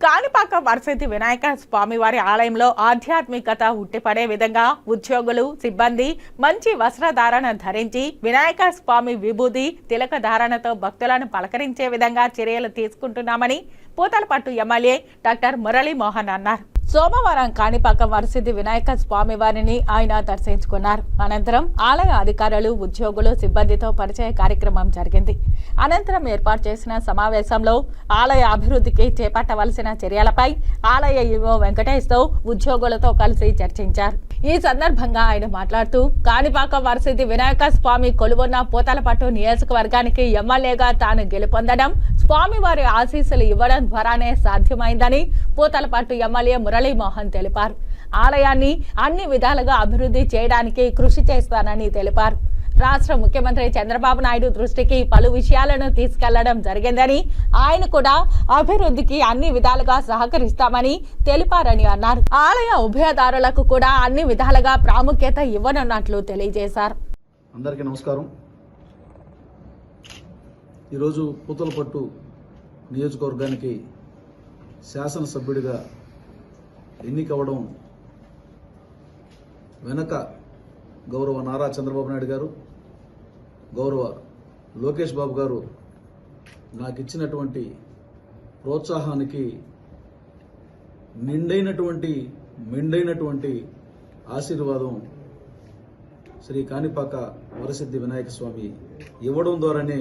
కాణిపాక వరసిద్ధి వినాయక స్వామి వారి ఆలయంలో ఆధ్యాత్మికత ఉట్టిపడే విధంగా ఉద్యోగులు సిబ్బంది మంచి వస్త్రధారణ ధరించి వినాయక స్వామి విభూది తిలక ధారణతో భక్తులను పలకరించే విధంగా చర్యలు తీసుకుంటున్నామని పూతలపట్టు ఎమ్మెల్యే డాక్టర్ మురళీమోహన్ అన్నారు. సోమవారం కాణిపాక వరసిద్ధి వినాయక స్వామి వారిని ఆయన దర్శించుకున్నారు. అనంతరం ఆలయ అధికారులు ఉద్యోగులు సిబ్బందితో పరిచయ కార్యక్రమం జరిగింది. అనంతరం ఏర్పాటు చేసిన సమావేశంలో ఆలయ అభివృద్ధికి చేపట్టవలసిన చర్యలపై ఆలయ ఈవో వెంకటేష్తో ఉద్యోగులతో కలిసి చర్చించారు. ఈ సందర్భంగా ఆయన మాట్లాడుతూ కాణిపాక వరసిద్ధి వినాయక స్వామి కొలువున్న పూతలపట్టు నియోజకవర్గానికి ఎమ్మెల్యేగా తాను గెలుపొందడం స్వామివారి ఆశీస్సులు ఇవ్వడం ద్వారానే సాధ్యమైందని పూతలపట్టు ఎమ్మెల్యే మురళీమోహన్ తెలిపారు. ఆలయాన్ని అన్ని విధాలుగా అభివృద్ధి చేయడానికి కృషి చేస్తానని తెలిపారు. రాష్ట్ర ముఖ్యమంత్రి చంద్రబాబు నాయుడు దృష్టికి పలు విషయాలను తీసుకెళ్ళడం జరిగిందని ఆయన కూడా అభివృద్ధికి అన్ని విధాలుగా సహకరిస్తామని తెలిపారని అన్నారు. ఆలయ ఉభయదారులకు కూడా అన్ని విధాలుగా ప్రాముఖ్యత ఇవ్వనున్నట్లు తెలియజేశారు. అందరికీ నమస్కారం. ఈరోజు పూతలపట్టు నియోజకవర్గానికి శాసనసభ్యుడిగా ఎన్నికవడం వెనక గౌరవ నారా చంద్రబాబు నాయుడు గారు గౌరవ లోకేష్ బాబు గారు నాకు ఇచ్చినటువంటి ప్రోత్సాహానికి నిండైనటువంటి మెండైనటువంటి ఆశీర్వాదం శ్రీ కాణిపాక వరసిద్ధి వినాయక స్వామి ఇవ్వడం ద్వారానే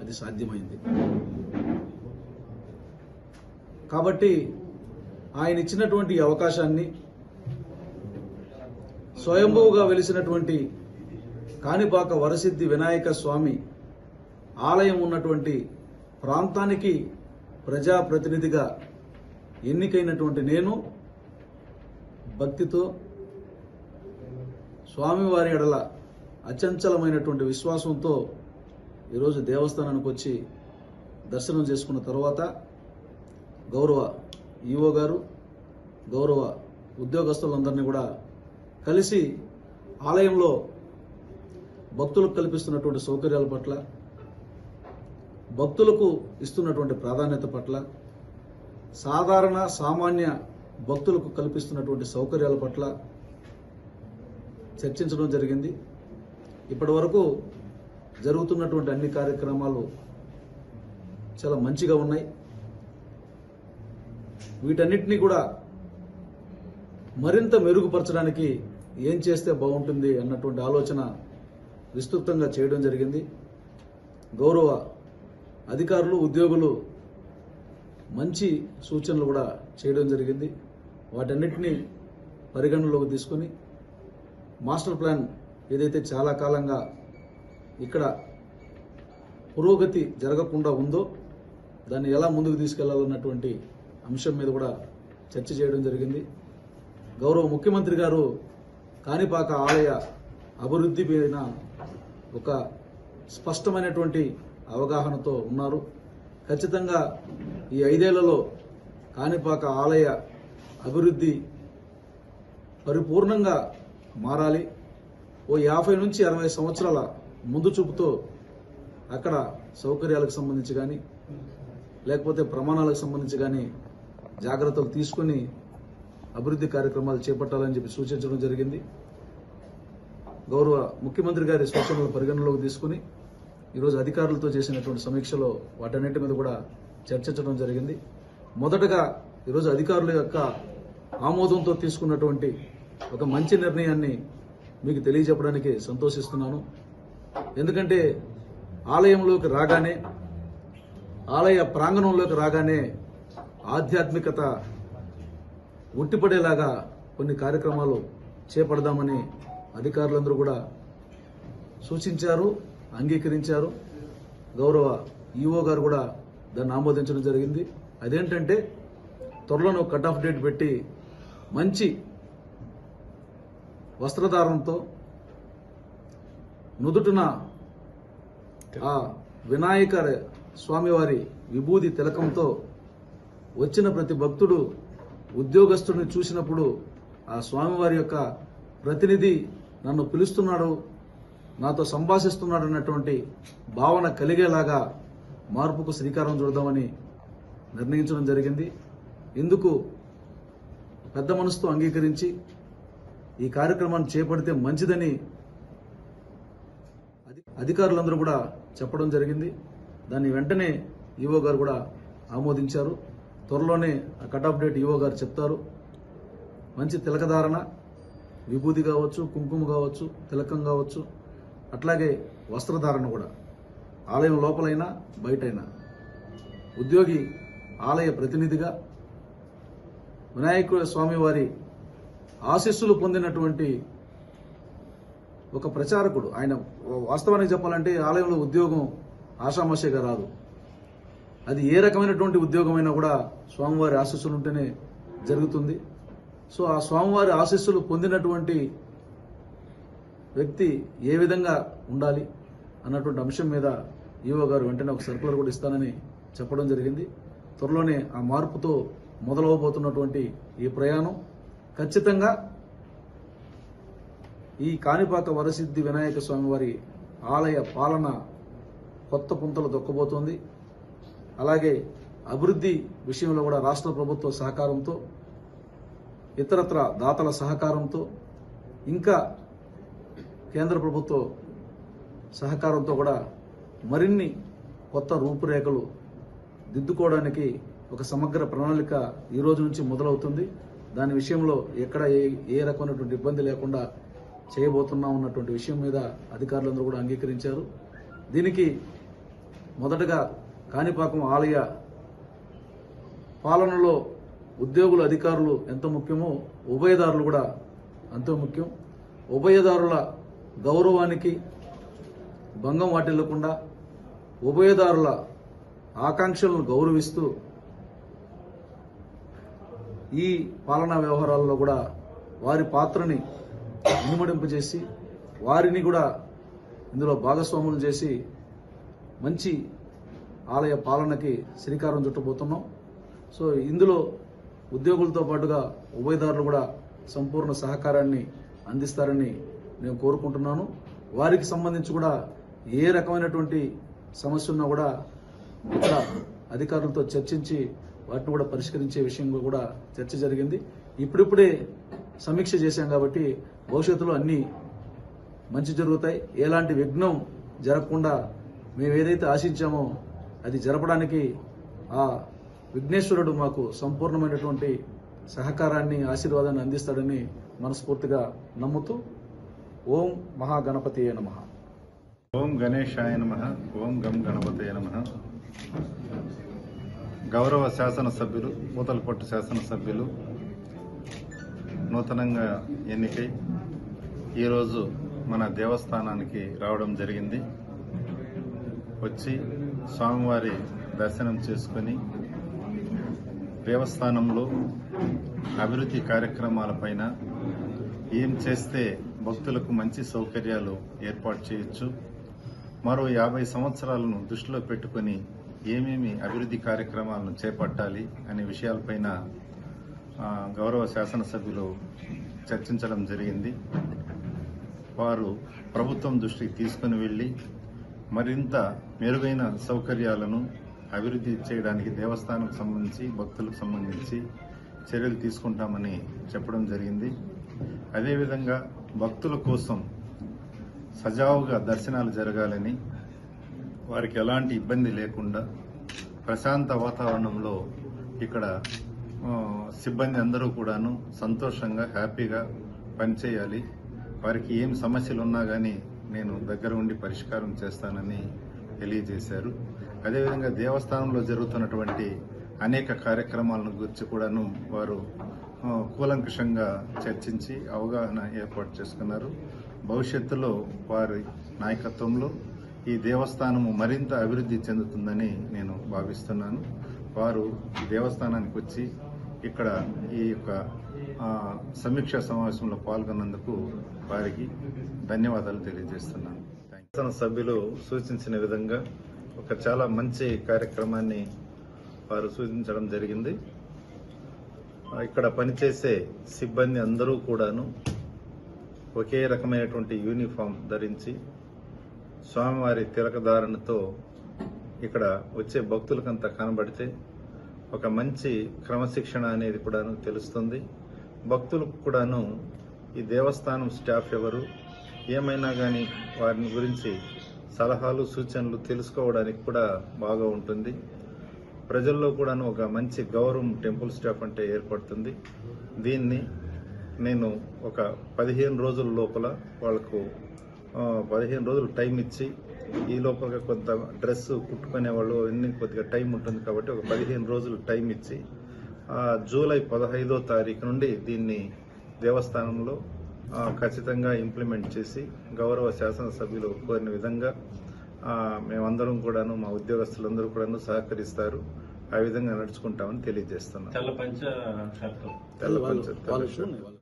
అది సాధ్యమైంది. కాబట్టి ఆయన ఇచ్చినటువంటి అవకాశాన్ని స్వయంభూగా వెలిసినటువంటి కాణిపాక వరసిద్ధి వినాయక స్వామి ఆలయం ఉన్నటువంటి ప్రాంతానికి ప్రజాప్రతినిధిగా ఎన్నికైనటువంటి నేను భక్తితో స్వామివారి ఎడల అచంచలమైనటువంటి విశ్వాసంతో ఈరోజు దేవస్థానానికి వచ్చి దర్శనం చేసుకున్న తర్వాత గౌరవ ఈవో గారు గౌరవ ఉద్యోగస్తులందరినీ కూడా కలిసి ఆలయంలో భక్తులకు కల్పిస్తున్నటువంటి సౌకర్యాల పట్ల భక్తులకు ఇస్తున్నటువంటి ప్రాధాన్యత పట్ల సాధారణ సామాన్య భక్తులకు కల్పిస్తున్నటువంటి సౌకర్యాల పట్ల చర్చించడం జరిగింది. ఇప్పటి వరకు జరుగుతున్నటువంటి అన్ని కార్యక్రమాలు చాలా మంచిగా ఉన్నాయి. వీటన్నిటినీ కూడా మరింత మెరుగుపరచడానికి ఏం చేస్తే బాగుంటుంది అన్నటువంటి ఆలోచన విస్తృతంగా చేయడం జరిగింది. గౌరవ అధికారులు ఉద్యోగులు మంచి సూచనలు కూడా చేయడం జరిగింది. వాటన్నిటినీ పరిగణనలోకి తీసుకొని మాస్టర్ ప్లాన్ ఏదైతే చాలా కాలంగా ఇక్కడ పురోగతి జరగకుండా ఉందో దాన్ని ఎలా ముందుకు తీసుకెళ్ళాలన్నటువంటి అంశం మీద కూడా చర్చ చేయడం జరిగింది. గౌరవ ముఖ్యమంత్రి గారు కాణిపాక ఆలయ అభివృద్ధి పైన ఒక స్పష్టమైనటువంటి అవగాహనతో ఉన్నారు. ఖచ్చితంగా ఈ ఐదేళ్ళలో కాణిపాక ఆలయ అభివృద్ధి పరిపూర్ణంగా మారాలి. ఓ యాభై నుంచి అరవై సంవత్సరాల ముందు చూపుతో అక్కడ సౌకర్యాలకు సంబంధించి కానీ లేకపోతే ప్రమాణాలకు సంబంధించి కానీ జాగ్రత్తలు తీసుకొని అభివృద్ధి కార్యక్రమాలు చేపట్టాలని చెప్పి సూచించడం జరిగింది. గౌరవ ముఖ్యమంత్రి గారి సూచనలు పరిగణనలోకి తీసుకుని ఈరోజు అధికారులతో చేసినటువంటి సమీక్షలో వాటన్నింటి మీద కూడా చర్చించడం జరిగింది. మొదటగా ఈరోజు అధికారుల యొక్క ఆమోదంతో తీసుకున్నటువంటి ఒక మంచి నిర్ణయాన్ని మీకు తెలియజెప్పడానికి సంతోషిస్తున్నాను. ఎందుకంటే ఆలయంలోకి రాగానే ఆలయ ప్రాంగణంలోకి రాగానే ఆధ్యాత్మికత ఉట్టిపడేలాగా కొన్ని కార్యక్రమాలు చేపడదామని అధికారులందరూ కూడా సూచించారు అంగీకరించారు. గౌరవ ఈఓ గారు కూడా దాన్ని ఆమోదించడం జరిగింది. అదేంటంటే త్వరలోనే కట్ ఆఫ్ డేట్ పెట్టి మంచి వస్త్రధారణతో నుదుటిన ఆ వినాయక స్వామివారి విభూది తిలకంతో వచ్చిన ప్రతి భక్తుడు ఉద్యోగస్తుడిని చూసినప్పుడు ఆ స్వామివారి యొక్క ప్రతినిధి నన్ను పిలుస్తున్నాడు నాతో సంభాషిస్తున్నాడు అన్నటువంటి భావన కలిగేలాగా మార్పుకు శ్రీకారం చూడదామని నిర్ణయించడం జరిగింది. ఇందుకు పెద్ద మనసుతో అంగీకరించి ఈ కార్యక్రమాన్ని చేపడితే మంచిదని అధికారులందరూ కూడా చెప్పడం జరిగింది. దాన్ని వెంటనే ఈవో గారు కూడా ఆమోదించారు. త్వరలోనే ఆ కట్ ఆఫ్ డేట్ ఈవో గారు చెప్తారు. మంచి తిలకధారణ విభూతి కావచ్చు కుంకుమ కావచ్చు తిలకం కావచ్చు అట్లాగే వస్త్రధారణ కూడా. ఆలయం లోపలైనా బయటైనా. ఉద్యోగి ఆలయ ప్రతినిధిగా వినాయకుడు స్వామి వారి ఆశీస్సులు పొందినటువంటి ఒక ప్రచారకుడు. ఆయన వాస్తవానికి చెప్పాలంటే ఆలయంలో ఉద్యోగం ఆషామాషిగా రాదు. అది ఏ రకమైనటువంటి ఉద్యోగమైనా కూడా స్వామివారి ఆశీస్సులు ఉంటేనే జరుగుతుంది. సో ఆ స్వామివారి ఆశీస్సులు పొందినటువంటి వ్యక్తి ఏ విధంగా ఉండాలి అన్నటువంటి అంశం మీద ఈవో గారు వెంటనే ఒక సర్కులర్ కూడా ఇస్తానని చెప్పడం జరిగింది. త్వరలోనే ఆ మార్పుతో మొదలవబోతున్నటువంటి ఈ ప్రయాణం ఖచ్చితంగా ఈ కాణిపాక వరసిద్ధి వినాయక స్వామి వారి ఆలయ పాలన కొత్త పుంతలు దొక్కబోతోంది. అలాగే అభివృద్ధి విషయంలో కూడా రాష్ట్ర ప్రభుత్వ సహకారంతో ఇతరత్ర దాతల సహకారంతో ఇంకా కేంద్ర ప్రభుత్వ సహకారంతో కూడా మరిన్ని కొత్త రూపురేఖలు దిద్దుకోవడానికి ఒక సమగ్ర ప్రణాళిక ఈ రోజు నుంచి మొదలవుతుంది. దాని విషయంలో ఎక్కడ ఏ ఏ రకమైనటువంటి ఇబ్బంది లేకుండా చేయబోతున్నాం ఉన్నటువంటి విషయం మీద అధికారులందరూ కూడా అంగీకరించారు. దీనికి మొదటగా కాణిపాకం ఆలయ పాలనలో ఉద్యోగులు అధికారులు ఎంత ముఖ్యమో ఉభయదారులు కూడా అంతో ముఖ్యం. ఉభయదారుల గౌరవానికి భంగం వాటిల్లకుండా ఉభయదారుల ఆకాంక్షలను గౌరవిస్తూ ఈ పాలనా వ్యవహారాల్లో కూడా వారి పాత్రని ఇనుమడింపజేసి వారిని కూడా ఇందులో భాగస్వాములు చేసి మంచి ఆలయ పాలనకి శ్రీకారం చుట్టబోతున్నాం. సో ఇందులో ఉద్యోగులతో పాటుగా ఉభయదారులు కూడా సంపూర్ణ సహకారాన్ని అందిస్తారని నేను కోరుకుంటున్నాను. వారికి సంబంధించి కూడా ఏ రకమైనటువంటి సమస్య ఉన్నా కూడా ఇక్కడ అధికారులతో చర్చించి వాటిని కూడా పరిష్కరించే విషయంలో కూడా చర్చ జరిగింది. ఇప్పుడిప్పుడే సమీక్ష చేశాం కాబట్టి భవిష్యత్తులో అన్ని మంచి జరుగుతాయి. ఎలాంటి విఘ్నం జరగకుండా మేము ఏదైతే ఆశించామో అది జరపడానికి ఆ విఘ్నేశ్వరుడు మాకు సంపూర్ణమైనటువంటి సహకారాన్ని ఆశీర్వాదాన్ని అందిస్తాడని మనస్ఫూర్తిగా నమ్ముతూ ఓం మహాగణపతి నమ. ఓం గణేశాయ నమ. ఓం గం గణపతయ నమ. గౌరవ శాసనసభ్యులు పూతలపట్టు శాసనసభ్యులు నూతనంగా ఎన్నికై ఈరోజు మన దేవస్థానానికి రావడం జరిగింది. వచ్చి స్వామివారి దర్శనం చేసుకొని దేవస్థానంలో అభివృద్ధి కార్యక్రమాలపైన ఏం చేస్తే భక్తులకు మంచి సౌకర్యాలు ఏర్పాటు చేయొచ్చు మరో యాభై సంవత్సరాలను దృష్టిలో పెట్టుకొని ఏమేమి అభివృద్ధి కార్యక్రమాలను చేపట్టాలి అనే విషయాలపైన గౌరవ శాసనసభ్యులు చర్చించడం జరిగింది. వారు ప్రభుత్వం దృష్టికి తీసుకుని వెళ్ళి మరింత మెరుగైన సౌకర్యాలను అభివృద్ధి చేయడానికి దేవస్థానం సంబంధించి భక్తులకు సంబంధించి చర్యలు తీసుకుంటామని చెప్పడం జరిగింది. అదేవిధంగా భక్తుల కోసం సజావుగా దర్శనాలు జరగాలని వారికి ఎలాంటి ఇబ్బంది లేకుండా ప్రశాంత వాతావరణంలో ఇక్కడ సిబ్బంది అందరూ కూడాను సంతోషంగా హ్యాపీగా పనిచేయాలి. వారికి ఏం సమస్యలు ఉన్నా కానీ నేను దగ్గర ఉండి పరిష్కారం చేస్తానని తెలియజేశారు. అదేవిధంగా దేవస్థానంలో జరుగుతున్నటువంటి అనేక కార్యక్రమాలను గురించి కూడాను వారు కూలంకషంగా చర్చించి అవగాహన ఏర్పాటు చేసుకున్నారు. భవిష్యత్తులో వారి నాయకత్వంలో ఈ దేవస్థానము మరింత అభివృద్ధి చెందుతుందని నేను భావిస్తున్నాను. వారు దేవస్థానానికి వచ్చి ఇక్కడ ఈ యొక్క సమీక్షా సమావేశంలో పాల్గొన్నందుకు వారికి ధన్యవాదాలు తెలియజేస్తున్నాను. శాసన సభ్యులు సూచించిన విధంగా ఒక చాలా మంచి కార్యక్రమాన్ని వారు సూచించడం జరిగింది. ఇక్కడ పనిచేసే సిబ్బంది అందరూ కూడాను ఒకే రకమైనటువంటి యూనిఫామ్ ధరించి స్వామివారి తిలకధారణతో ఇక్కడ వచ్చే భక్తులకంతా కనబడితే ఒక మంచి క్రమశిక్షణ అనేది కూడాను తెలుస్తుంది. భక్తులకు కూడాను ఈ దేవస్థానం స్టాఫ్ ఎవరు ఏమైనా కానీ వారిని గురించి సలహాలు సూచనలు తెలుసుకోవడానికి కూడా బాగా ఉంటుంది. ప్రజల్లో కూడాను ఒక మంచి గౌరవం టెంపుల్ స్టాఫ్ అంటే ఏర్పడుతుంది. దీన్ని నేను ఒక పదిహేను రోజుల లోపల వాళ్ళకు పదిహేను రోజులు టైం ఇచ్చి ఈ లోపల కొంత డ్రెస్ కుట్టుకునే వాళ్ళు అన్ని కొద్దిగా టైం ఉంటుంది కాబట్టి ఒక పదిహేను రోజులు టైం ఇచ్చి ఆ, జూలై పదహైదో తారీఖు నుండి దీన్ని దేవస్థానంలో ఖచ్చితంగా ఇంప్లిమెంట్ చేసి గౌరవ శాసనసభ్యులు కోరిన విధంగా మేమందరం కూడాను మా ఉద్యోగస్తులందరూ కూడాను సహకరిస్తారు. ఆ విధంగా నడుచుకుంటామని తెలియజేస్తున్నాం. తెల్ల పంచ